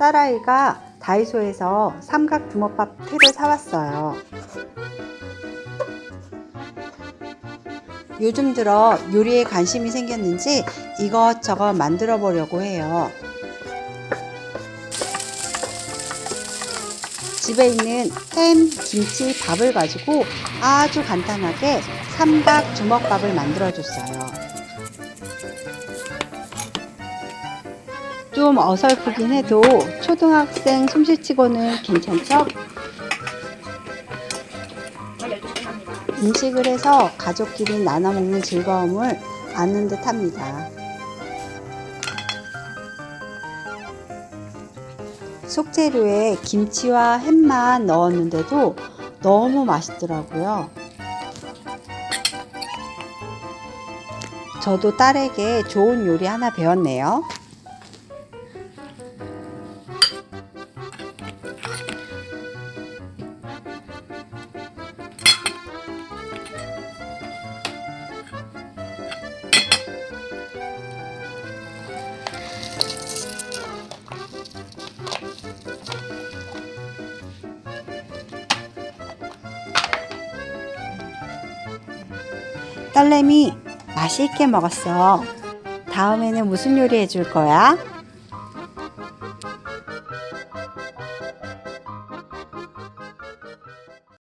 딸아이가 다이소에서 삼각 주먹밥 틀을 사왔어요. 요즘 들어 요리에 관심이 생겼는지 이것저것 만들어 보려고 해요. 집에 있는 햄, 김치, 밥을 가지고 아주 간단하게 삼각 주먹밥을 만들어 줬어요. 좀 어설프긴 해도 초등학생 솜씨치고는 괜찮죠? 음식을 해서 가족끼리 나눠 먹는 즐거움을 아는 듯 합니다. 속재료에 김치와 햄만 넣었는데도 너무 맛있더라고요. 저도 딸에게 좋은 요리 하나 배웠네요. 딸내미 맛있게 먹었어. 다음에는 무슨 요리 해줄 거야?